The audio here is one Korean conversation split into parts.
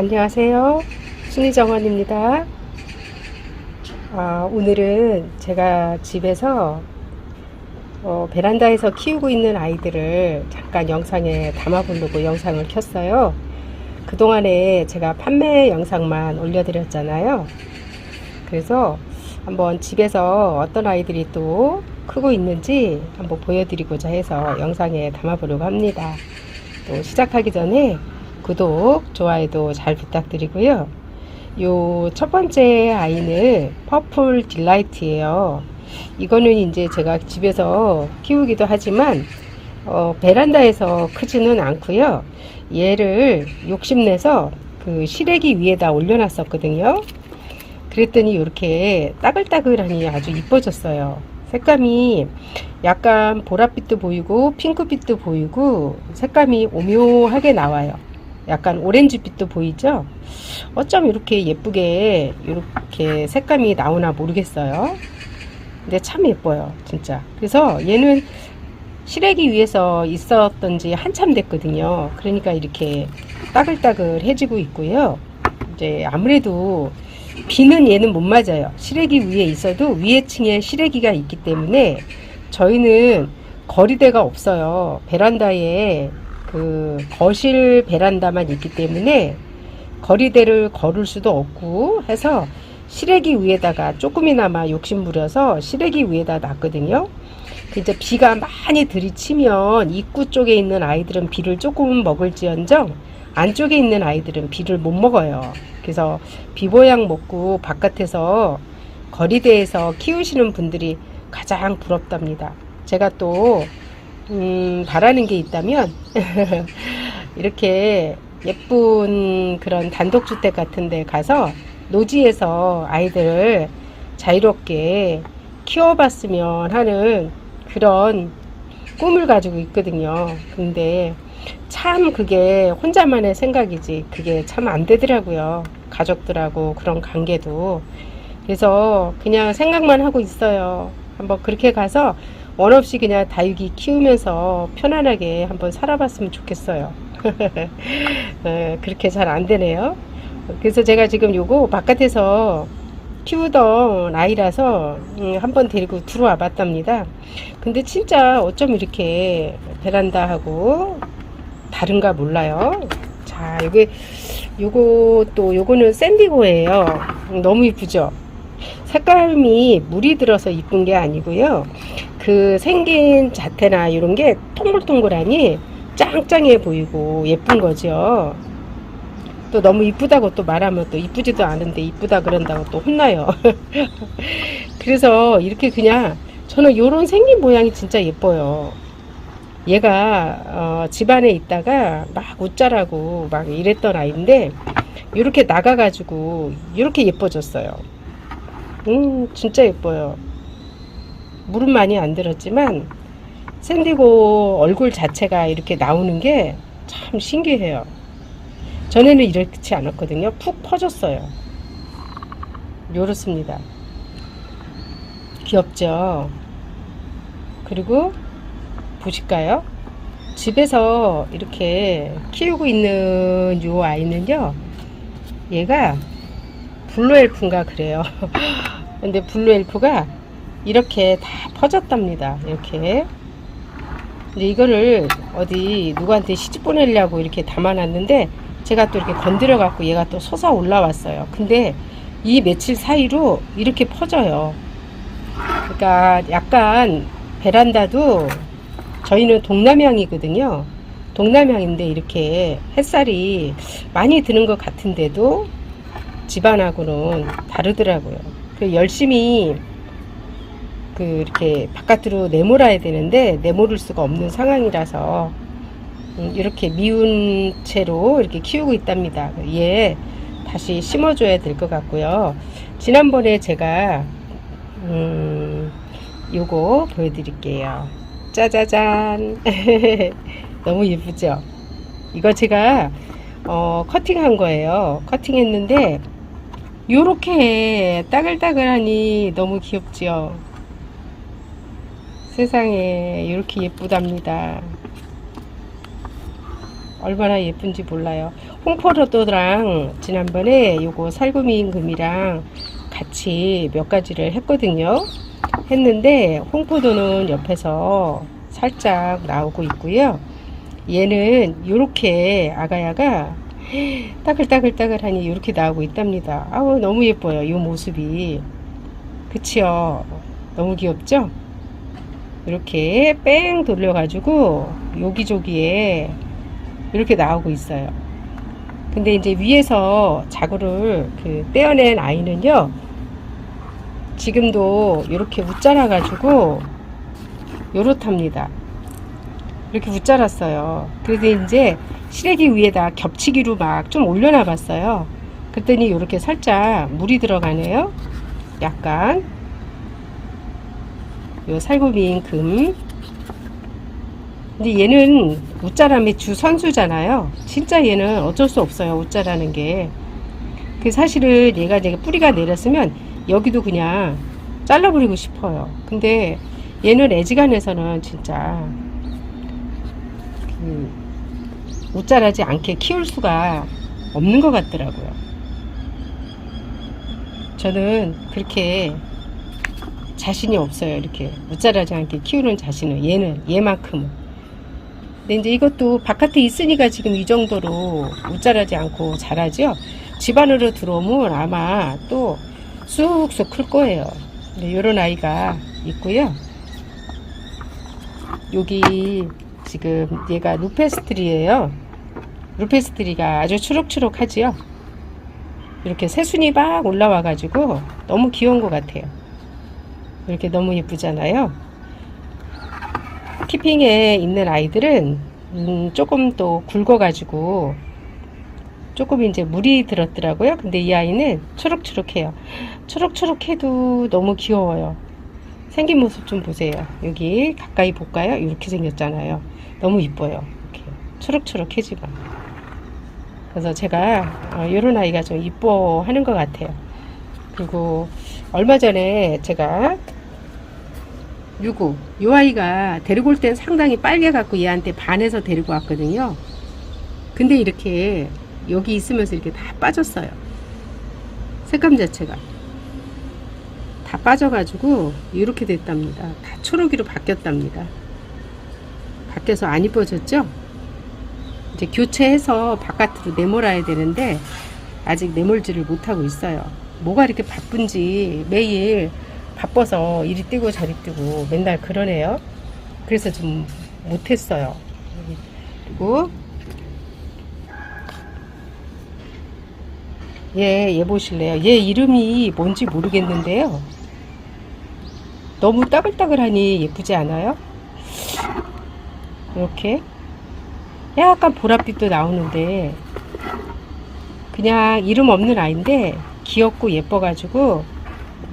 안녕하세요. 순이정원입니다. 아, 오늘은 제가 집에서 어, 베란다에서 키우고 있는 아이들을 잠깐 영상에 담아보려고 영상을 켰어요. 그동안에 제가 판매 영상만 올려드렸잖아요. 그래서 한번 집에서 어떤 아이들이 또 크고 있는지 한번 보여드리고자 해서 영상에 담아보려고 합니다. 또 시작하기 전에 구독, 좋아요도 잘 부탁드리고요. 요 첫 번째 아이는 퍼플 딜라이트예요. 이거는 이제 제가 집에서 키우기도 하지만 어, 베란다에서 크지는 않고요. 얘를 욕심내서 그 시래기 위에다 올려놨었거든요. 그랬더니 이렇게 따글따글하니 아주 이뻐졌어요. 색감이 약간 보랏빛도 보이고 핑크빛도 보이고 색감이 오묘하게 나와요. 약간 오렌지빛도 보이죠? 어쩜 이렇게 예쁘게 이렇게 색감이 나오나 모르겠어요. 근데 참 예뻐요, 진짜. 그래서 얘는 시래기 위에서 있었던 지 한참 됐거든요. 그러니까 이렇게 따글따글해지고 있고요. 이제 아무래도 비는 얘는 못 맞아요. 시래기 위에 있어도 위에 층에 시래기가 있기 때문에 저희는 거리대가 없어요. 베란다에 그 거실 베란다만 있기 때문에 거리대를 걸을 수도 없고 해서 시래기 위에다가 조금이나마 욕심 부려서 시래기 위에다 놨거든요. 그 이제 비가 많이 들이치면 입구 쪽에 있는 아이들은 비를 조금 먹을지언정 안쪽에 있는 아이들은 비를 못 먹어요. 그래서 비보양 먹고 바깥에서 거리대에서 키우시는 분들이 가장 부럽답니다. 제가 또 음, 바라는 게 있다면 이렇게 예쁜 그런 단독주택 같은 데 가서 노지에서 아이들을 자유롭게 키워봤으면 하는 그런 꿈을 가지고 있거든요. 근데 참 그게 혼자만의 생각이지 그게 참 안 되더라고요. 가족들하고 그런 관계도. 그래서 그냥 생각만 하고 있어요. 한번 그렇게 가서 원 없이 그냥 다육이 키우면서 편안하게 한번 살아봤으면 좋겠어요. 네, 그렇게 잘 안 되네요. 그래서 제가 지금 요거 바깥에서 키우던 아이라서 음, 한번 데리고 들어와 봤답니다. 근데 진짜 어쩜 이렇게 베란다하고 다른가 몰라요. 자, 요게 요거 또 요거는 샌디고예요. 너무 이쁘죠? 색감이 물이 들어서 이쁜 게 아니고요. 그 생긴 자태나 이런 게 동글동글하니 짱짱해 보이고 예쁜 거죠. 또 너무 이쁘다고 또 말하면 또 이쁘지도 않은데 이쁘다 그런다고 또 혼나요. 그래서 이렇게 그냥 저는 요런 생긴 모양이 진짜 예뻐요. 얘가 어, 집안에 있다가 막 웃자라고 막 이랬던 아이인데 이렇게 나가가지고 이렇게 예뻐졌어요. 음 진짜 예뻐요. 물은 많이 안 들었지만 샌디고 얼굴 자체가 이렇게 나오는 게 참 신기해요. 전에는 이렇지 않았거든요. 푹 퍼졌어요. 요렇습니다. 귀엽죠? 그리고 보실까요? 집에서 이렇게 키우고 있는 요 아이는요. 얘가 블루 엘프인가 그래요. 근데 블루 엘프가 이렇게 다 퍼졌답니다. 이렇게. 근데 이거를 어디 누구한테 시집 보내려고 이렇게 담아놨는데 제가 또 이렇게 건드려 갖고 얘가 또 솟아 올라왔어요. 근데 이 며칠 사이로 이렇게 퍼져요. 그러니까 약간 베란다도 저희는 동남향이거든요. 동남향인데 이렇게 햇살이 많이 드는 것 같은데도 집안하고는 다르더라고요. 그 열심히 그 이렇게 바깥으로 내몰아야 되는데 내몰을 수가 없는 상황이라서 음, 이렇게 미운 채로 이렇게 키우고 있답니다. 얘 다시 심어줘야 될 것 같고요. 지난번에 제가 음, 요거 보여드릴게요. 짜자잔. 너무 예쁘죠? 이거 제가 어, 커팅한 거예요. 커팅했는데 요렇게 따글따글하니 너무 귀엽지요? 세상에 이렇게 예쁘답니다. 얼마나 예쁜지 몰라요. 홍포도랑 지난번에 요거 살구미임금이랑 같이 몇 가지를 했거든요. 했는데 홍포도는 옆에서 살짝 나오고 있고요. 얘는 요렇게 아가야가 따글따글따글하니 이렇게 나오고 있답니다. 아우 너무 예뻐요. 이 모습이. 그치요? 너무 귀엽죠? 이렇게 뺑 돌려가지고 여기저기에 이렇게 나오고 있어요. 근데 이제 위에서 자구를 그 떼어낸 아이는요, 지금도 이렇게 웃자라가지고 요렇답니다. 이렇게 웃자랐어요. 그래서 이제 시래기 위에다 겹치기로 막 좀 올려놔 봤어요. 그랬더니 이렇게 살짝 물이 들어가네요. 약간 요 살구미인 금 근데 얘는 웃자람의 주 선수잖아요. 진짜 얘는 어쩔 수 없어요. 웃자라는 게. 그 사실은 얘가 이제 뿌리가 내렸으면 여기도 그냥 잘라버리고 싶어요. 근데 얘는 애지간해서는 진짜 그 웃자라지 않게 키울 수가 없는 것 같더라고요. 저는 그렇게 자신이 없어요. 이렇게 웃자라지 않게 키우는 자신은 얘는 얘만큼은. 근데 이제 이것도 바깥에 있으니까 지금 이 정도로 웃자라지 않고 자라죠. 집 안으로 들어오면 아마 또 쑥쑥 클 거예요. 네, 요런 아이가 있고요. 여기 지금 얘가 루페스트리예요. 루페스트리가 아주 추룩추룩하지요. 이렇게 새순이 막 올라와 가지고 너무 귀여운 것 같아요. 이렇게 너무 예쁘잖아요. 키핑에 있는 아이들은 음, 조금 또 굵어가지고 조금 이제 물이 들었더라고요. 근데 이 아이는 초록초록해요. 초록초록해도 너무 귀여워요. 생긴 모습 좀 보세요. 여기 가까이 볼까요? 이렇게 생겼잖아요. 너무 이뻐요. 이렇게 초록초록해지고. 그래서 제가 어, 이런 아이가 좀 이뻐하는 것 같아요. 그리고 얼마 전에 제가 유구 이 아이가 데리고 올 땐 상당히 빨개 갖고 얘한테 반해서 데리고 왔거든요. 근데 이렇게 여기 있으면서 이렇게 다 빠졌어요. 색감 자체가 다 빠져가지고 이렇게 됐답니다. 다 초록이로 바뀌었답니다. 바뀌어서 안 이뻐졌죠? 이제 교체해서 바깥으로 내몰아야 되는데 아직 내몰지를 못하고 있어요. 뭐가 이렇게 바쁜지 매일 바빠서 이리 뛰고 저리 뛰고 맨날 그러네요. 그래서 좀 못했어요. 그리고 얘, 얘 보실래요? 얘 이름이 뭔지 모르겠는데요. 너무 따글따글하니 예쁘지 않아요? 이렇게 약간 보랏빛도 나오는데 그냥 이름 없는 아이인데 귀엽고 예뻐가지고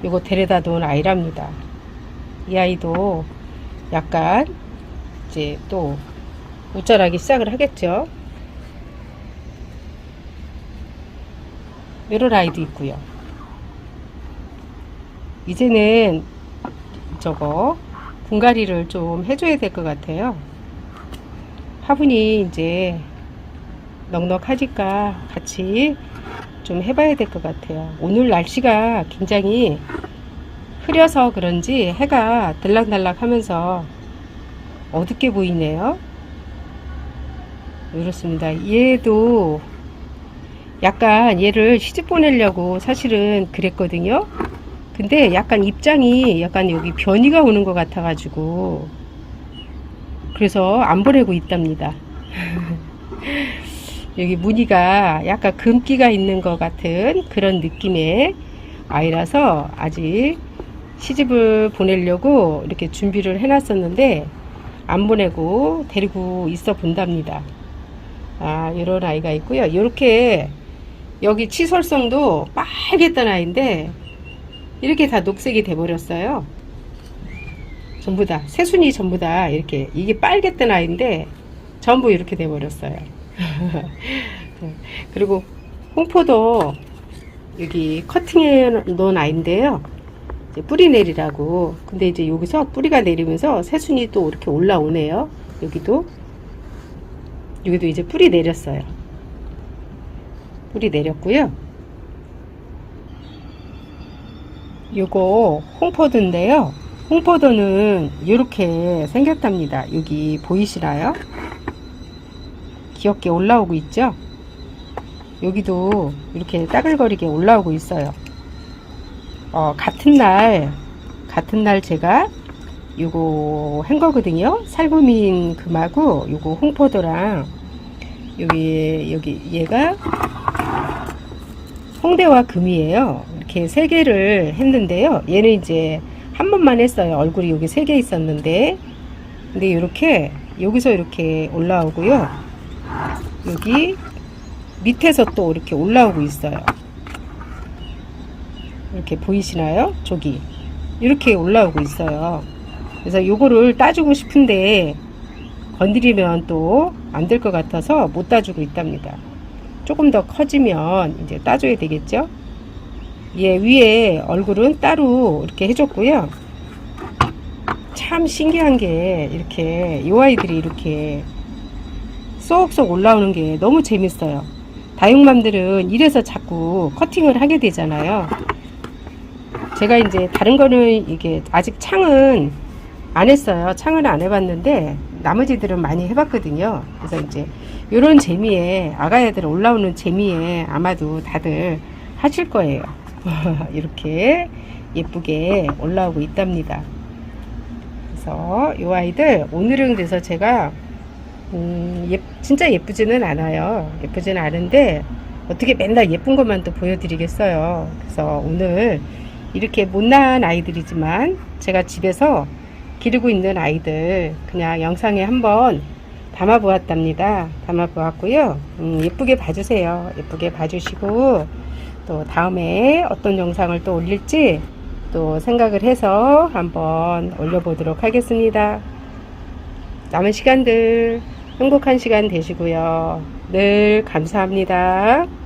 이거 데려다 놓은 아이랍니다. 이 아이도 약간 이제 또 웃자라기 시작을 하겠죠. 이런 아이도 있고요. 이제는 저거 분갈이를 좀 해줘야 될 것 같아요. 화분이 이제 넉넉하니까 같이 좀 해봐야 될 것 같아요. 오늘 날씨가 굉장히 흐려서 그런지 해가 들락날락 하면서 어둡게 보이네요. 이렇습니다. 얘도 약간 얘를 시집 보내려고 사실은 그랬거든요. 근데 약간 입장이 약간 여기 변이가 오는 것 같아가지고 그래서 안 보내고 있답니다. 여기 무늬가 약간 금기가 있는 것 같은 그런 느낌의 아이라서 아직 시집을 보내려고 이렇게 준비를 해놨었는데 안 보내고 데리고 있어 본답니다. 아, 이런 아이가 있고요. 이렇게 여기 치설성도 빨갰던 아이인데 이렇게 다 녹색이 돼 버렸어요. 전부 다 새순이 전부 다 이렇게 이게 빨갰던 아이인데 전부 이렇게 돼 버렸어요. 그리고 홍포도 여기 커팅해 놓은 아이인데요. 뿌리 내리라고. 근데 이제 여기서 뿌리가 내리면서 새순이 또 이렇게 올라오네요. 여기도. 여기도 이제 뿌리 내렸어요. 뿌리 내렸고요. 요거 홍포도인데요. 홍포도는 이렇게 생겼답니다. 여기 보이시나요? 귀엽게 올라오고 있죠? 여기도 이렇게 따글거리게 올라오고 있어요. 어, 같은 날, 같은 날 제가 요거 한 거거든요. 살구민 금하고 요거 홍포도랑 여기, 여기 얘가 홍대와 금이에요. 이렇게 세 개를 했는데요. 얘는 이제 한 번만 했어요. 얼굴이 여기 세 개 있었는데. 근데 이렇게 여기서 이렇게 올라오고요. 여기 밑에서 또 이렇게 올라오고 있어요. 이렇게 보이시나요? 저기. 이렇게 올라오고 있어요. 그래서 요거를 따주고 싶은데 건드리면 또 안 될 것 같아서 못 따주고 있답니다. 조금 더 커지면 이제 따줘야 되겠죠? 얘 위에 얼굴은 따로 이렇게 해줬고요. 참 신기한 게 이렇게 이 아이들이 이렇게 쏙쏙 올라오는 게 너무 재밌어요. 다육맘들은 이래서 자꾸 커팅을 하게 되잖아요. 제가 이제 다른 거는 이게 아직 창은 안 했어요. 창은 안 해봤는데 나머지들은 많이 해봤거든요. 그래서 이제 이런 재미에 아가야들 올라오는 재미에 아마도 다들 하실 거예요. 이렇게 예쁘게 올라오고 있답니다. 그래서 이 아이들 오늘은 그래서 제가 음, 예, 진짜 예쁘지는 않아요. 예쁘지는 않은데 어떻게 맨날 예쁜 것만 또 보여드리겠어요. 그래서 오늘 이렇게 못난 아이들이지만 제가 집에서 기르고 있는 아이들 그냥 영상에 한번 담아 보았답니다. 담아 보았고요. 음, 예쁘게 봐주세요. 예쁘게 봐주시고 또 다음에 어떤 영상을 또 올릴지 또 생각을 해서 한번 올려보도록 하겠습니다. 남은 시간들 행복한 시간 되시고요. 늘 감사합니다.